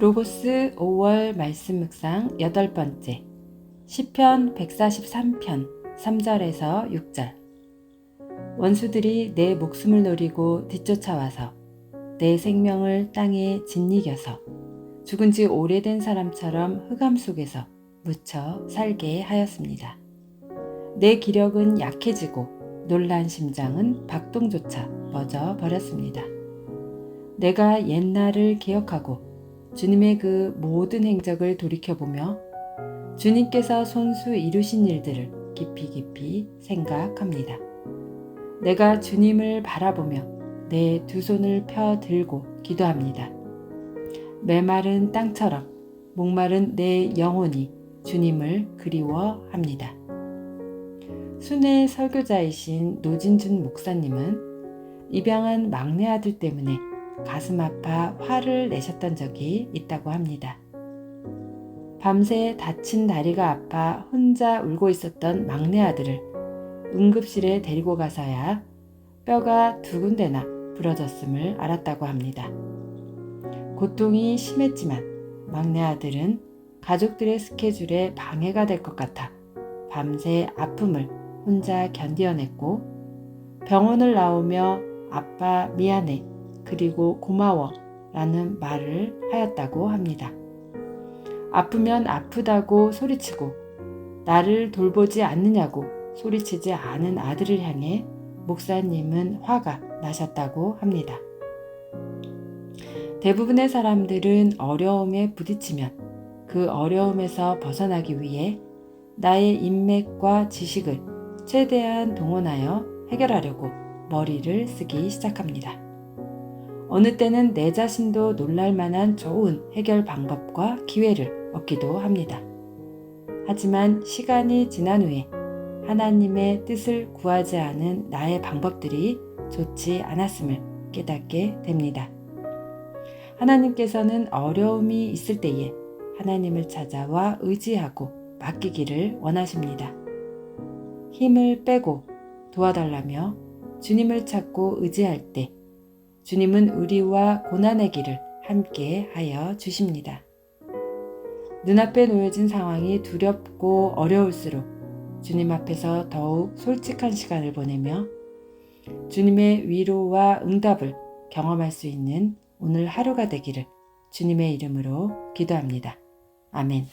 로고스 5월 말씀 묵상 여덟 번째 시편 143편 3절에서 6절 원수들이 내 목숨을 노리고 뒤쫓아와서 내 생명을 땅에 짓이겨서 죽은 지 오래된 사람처럼 흑암 속에서 묻혀 살게 하였습니다. 내 기력은 약해지고 놀란 심장은 박동조차 멎어 버렸습니다. 내가 옛날을 기억하고 주님의 그 모든 행적을 돌이켜보며 주님께서 손수 이루신 일들을 깊이 깊이 생각합니다. 내가 주님을 바라보며 내 두 손을 펴 들고 기도합니다. 메마른 땅처럼 목마른 내 영혼이 주님을 그리워합니다. 순회 설교자이신 노진준 목사님은 입양한 막내 아들 때문에 가슴 아파 화를 내셨던 적이 있다고 합니다. 밤새 다친 다리가 아파 혼자 울고 있었던 막내 아들을 응급실에 데리고 가서야 뼈가 두 군데나 부러졌음을 알았다고 합니다. 고통이 심했지만 막내 아들은 가족들의 스케줄에 방해가 될 것 같아 밤새 아픔을 혼자 견디어냈고 병원을 나오며 아빠 미안해 그리고 고마워 라는 말을 하였다고 합니다. 아프면 아프다고 소리치고 나를 돌보지 않느냐고 소리치지 않은 아들을 향해 목사님은 화가 나셨다고 합니다. 대부분의 사람들은 어려움에 부딪히면 그 어려움에서 벗어나기 위해 나의 인맥과 지식을 최대한 동원하여 해결하려고 머리를 쓰기 시작합니다. 어느 때는 내 자신도 놀랄 만한 좋은 해결 방법과 기회를 얻기도 합니다. 하지만 시간이 지난 후에 하나님의 뜻을 구하지 않은 나의 방법들이 좋지 않았음을 깨닫게 됩니다. 하나님께서는 어려움이 있을 때에 하나님을 찾아와 의지하고 맡기기를 원하십니다. 힘을 빼고 도와달라며 주님을 찾고 의지할 때 주님은 우리와 고난의 길을 함께 하여 주십니다. 눈앞에 놓여진 상황이 두렵고 어려울수록 주님 앞에서 더욱 솔직한 시간을 보내며 주님의 위로와 응답을 경험할 수 있는 오늘 하루가 되기를 주님의 이름으로 기도합니다. 아멘.